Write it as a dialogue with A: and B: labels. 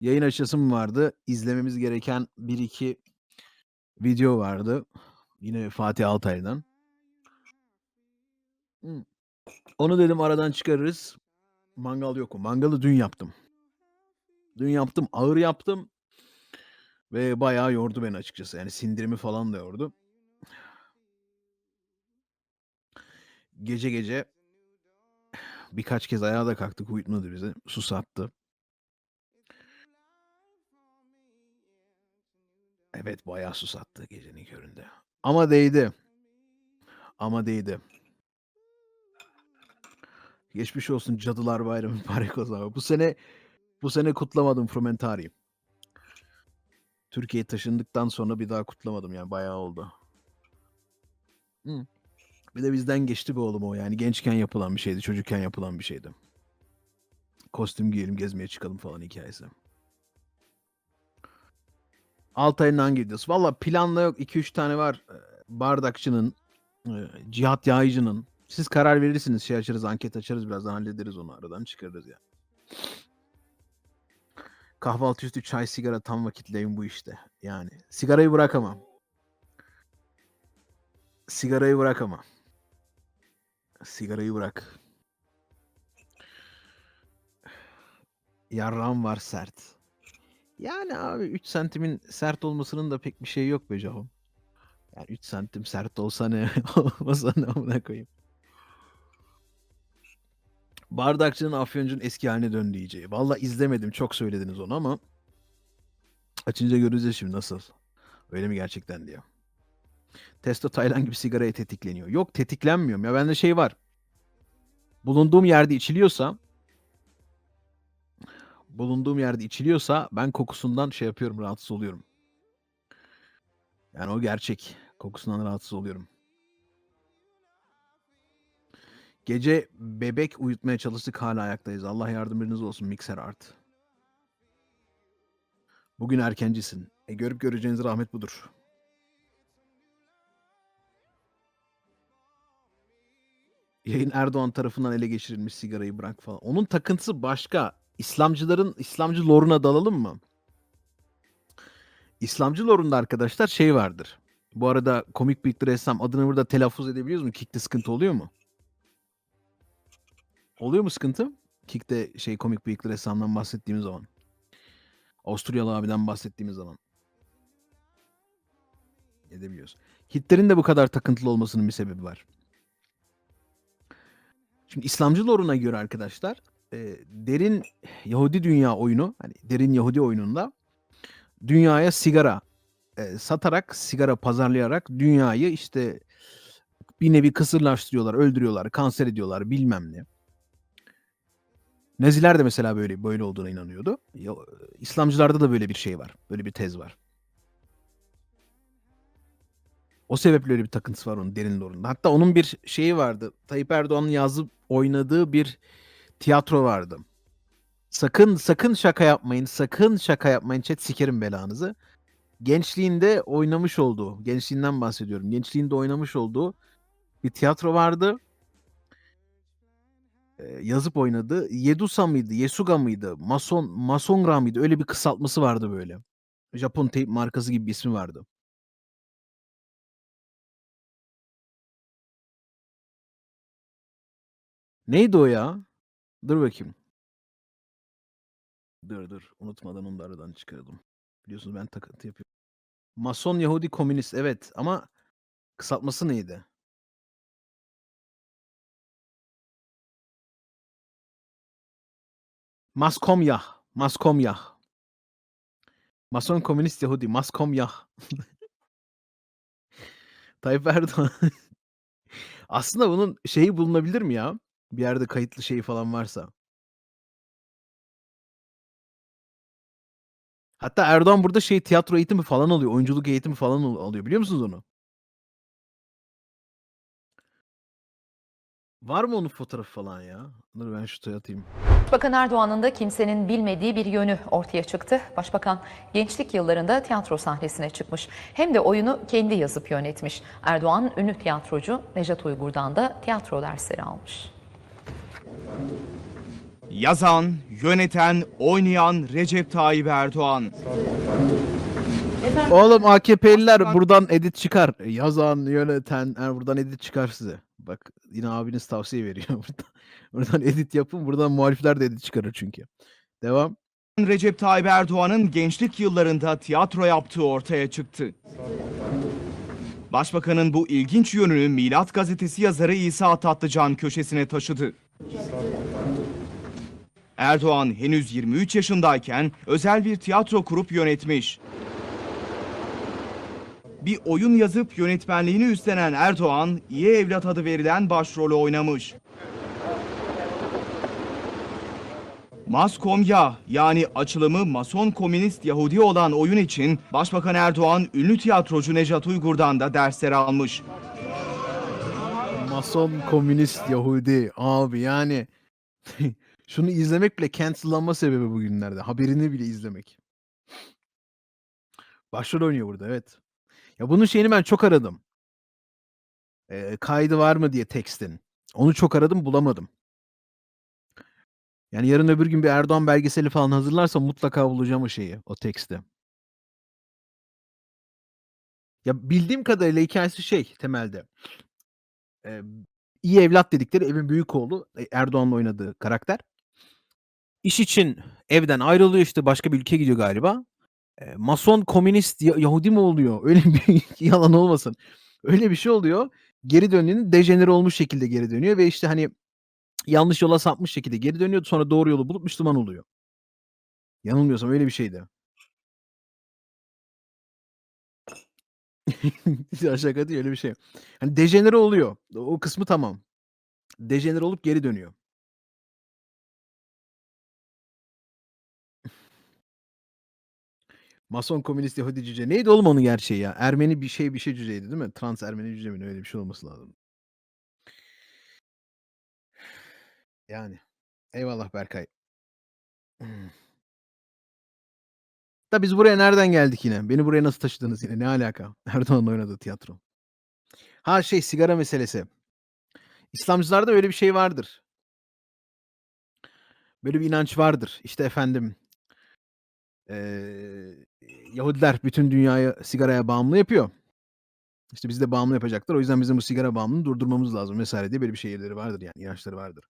A: Yayın açasım vardı. İzlememiz gereken 1-2 video vardı. Yine Fatih Altaylı'dan. Hımm. Onu dedim aradan çıkarırız. Mangal yok mu? Mangalı dün yaptım. Dün yaptım, ağır yaptım ve bayağı yordu beni açıkçası. Yani sindirimi falan da yordu. Gece gece birkaç kez ayağa da kalktık, uyutmadı bizi, susattı. Evet, bayağı susattı gecenin köründe. Ama değdi. Ama değdi. Geçmiş olsun Cadılar Bayramı mübarek olsun abi. Bu sene bu sene kutlamadım Frumentari'yi. Türkiye'ye taşındıktan sonra bir daha kutlamadım yani bayağı oldu. Hıı. Bir de bizden geçti be oğlum o yani gençken yapılan bir şeydi, çocukken yapılan bir şeydi. Kostüm giyelim, gezmeye çıkalım falan hikâyesi. Altay'ın hangi videosu? Valla planla yok. 2-3 tane var. Eee, Bardakçı'nın, eee, Cihat Yaycı'nın. Siz karar verirsiniz. Şey açarız, anket açarız birazdan hallederiz onu aradan çıkarırız ya. Kahvaltı üstü çay, sigara tam vakitleyim bu işte. Yani sigarayı bırakamam. Sigarayı bırak ama. Sigarayı bırak. Yarrağım var sert. Yani abi 3 santimin sert olmasının da pek bir şeyi yok be Cahom. Yani 3 santim sert olsa ne, olmasa ne amına koyayım. Bardakçı'nın Afyoncu'nun eski haline döndü iyice. Valla izlemedim. Çok söylediniz onu ama açınca göreceğiz şimdi nasıl. Öyle mi gerçekten diye. Testo Taylan gibi sigaraya tetikleniyor. Yok tetiklenmiyorum ya. Bende şey var. Bulunduğum yerde içiliyorsa bulunduğum yerde içiliyorsa ben kokusundan şey yapıyorum, rahatsız oluyorum. Yani o gerçek. Kokusundan rahatsız oluyorum. Gece bebek uyutmaya çalıştık hala ayaktayız. Allah yardımcınız olsun Mikser Art. Bugün erkencisin. E görüp göreceğiniz rahmet budur. Yayın Erdoğan tarafından ele geçirilmiş sigarayı bırak falan. Onun takıntısı başka. İslamcıların İslamcı loruna dalalım mı? İslamcı lorunda arkadaşlar şey vardır. Bu arada komik bir ressam adını burada telaffuz edebiliyoruz mu? Kick'te sıkıntı oluyor mu? Oluyor mu sıkıntı? Kick'te şey komik bıyıklı ressamdan bahsettiğimiz zaman. Avusturyalı abiden bahsettiğimiz zaman. Edebiliyoruz. Hitler'in de bu kadar takıntılı olmasının bir sebebi var. Şimdi İslamcı loruna göre arkadaşlar e, derin Yahudi dünya oyunu hani derin Yahudi oyununda dünyaya sigara e, satarak sigara pazarlayarak dünyayı işte bir nevi kısırlaştırıyorlar, öldürüyorlar, kanser ediyorlar bilmem ne. Naziler de mesela böyle böyle olduğuna inanıyordu. İslamcılarda da böyle bir şey var. Böyle bir tez var. O sebeple öyle bir takıntısı var onun derin lorunda. Hatta onun bir şeyi vardı. Tayyip Erdoğan'ın yazıp oynadığı bir tiyatro vardı. Sakın sakın şaka yapmayın. Sakın şaka yapmayın chat sikerim belanızı. Gençliğinde oynamış olduğu, gençliğinden bahsediyorum. Gençliğinde oynamış olduğu bir tiyatro vardı. Eee, yazıp oynadı. Yedusa mıydı, Yesuga mıydı, Mason Masongra mıydı? Öyle bir kısaltması vardı böyle. Japon teyp markası gibi bir ismi vardı. Neydi o ya? Dur bakayım. Dur dur. Unutmadan onu da aradan çıkaralım. Biliyorsunuz ben takıntı yapıyorum. Mason Yahudi komünist evet ama kısaltması neydi? Maskomyah. Maskomyah. Mason komünist Yahudi. Maskomyah. Tayyip Erdoğan. Aslında bunun şeyi bulunabilir mi ya? Bir yerde kayıtlı şeyi falan varsa. Hatta Erdoğan burada şey tiyatro eğitimi falan alıyor. Oyunculuk eğitimi falan al alıyor. Biliyor musunuz onu? Var mı onun fotoğrafı falan ya? Dur ben şuraya atayım.
B: Başbakan Erdoğan'ın da kimsenin bilmediği bir yönü ortaya çıktı. Başbakan gençlik yıllarında tiyatro sahnesine çıkmış. Hem de oyunu kendi yazıp yönetmiş. Erdoğan ünlü tiyatrocu Nejat Uygur'dan da tiyatro dersleri almış.
C: Yazan, yöneten, oynayan Recep Tayyip Erdoğan.
A: Oğlum AKP'liler buradan edit çıkar. Yazan, yöneten, yani buradan edit çıkar size. Bak yine abiniz tavsiye veriyor buradan. Buradan edit yapın. Buradan muhalifler de edit çıkarır çünkü. Devam.
C: Recep Tayyip Erdoğan'ın gençlik yıllarında tiyatro yaptığı ortaya çıktı. Başbakanın bu ilginç yönünü Milat gazetesi yazarı İsa Tatlıcan köşesine taşıdı. Erdoğan henüz 23 yaşındayken özel bir tiyatro kurup yönetmiş. Bir oyun yazıp yönetmenliğini üstlenen Erdoğan, iyi evlat adı verilen başrolü oynamış. Maskomya yani açılımı Mason Komünist Yahudi olan oyun için Başbakan Erdoğan ünlü tiyatrocu Nejat Uygur'dan da dersler almış.
A: Mason, komünist, Yahudi. Abi yani şunu izlemek bile cancellanma sebebi bugünlerde. Haberini bile izlemek. Başrol oynuyor burada evet. Ya bunun şeyini ben çok aradım. Ee, kaydı var mı diye tekstin. Onu çok aradım bulamadım. Yani yarın öbür gün bir Erdoğan belgeseli falan hazırlarsa mutlaka bulacağım o şeyi, o teksti. Ya bildiğim kadarıyla hikayesi şey temelde. Eee, iyi evlat dedikleri evin büyük oğlu e, Erdoğan'ın oynadığı karakter. İş için evden ayrılıyor işte başka bir ülkeye gidiyor galiba. Eee, Mason, komünist, Ya- Yahudi mi oluyor? Öyle bir yalan olmasın. Öyle bir şey oluyor. Geri döndüğünde dejenere olmuş şekilde geri dönüyor ve işte hani yanlış yola sapmış şekilde geri dönüyor. Sonra doğru yolu bulup Müslüman oluyor. Yanılmıyorsam öyle bir şeydi. Ya şaka öyle bir şey. Hani dejenere oluyor. O kısmı tamam. Dejenere olup geri dönüyor. Mason, komünist, Yahudi cüce. Neydi oğlum onun gerçeği ya? Ermeni bir şey bir şey cüceydi değil mi? Trans Ermeni cüce mi? ne? Öyle bir şey olması lazım. Yani. Eyvallah Berkay. Da biz buraya nereden geldik yine? Beni buraya nasıl taşıdınız yine? Ne alaka? Erdoğan'ın oynadığı tiyatro. Ha şey sigara meselesi. İslamcılarda öyle bir şey vardır. Böyle bir inanç vardır. İşte efendim eee, Yahudiler bütün dünyayı sigaraya bağımlı yapıyor. İşte bizi de bağımlı yapacaklar. O yüzden bizim bu sigara bağımlılığını durdurmamız lazım vesaire diye böyle bir şeyleri vardır yani inançları vardır.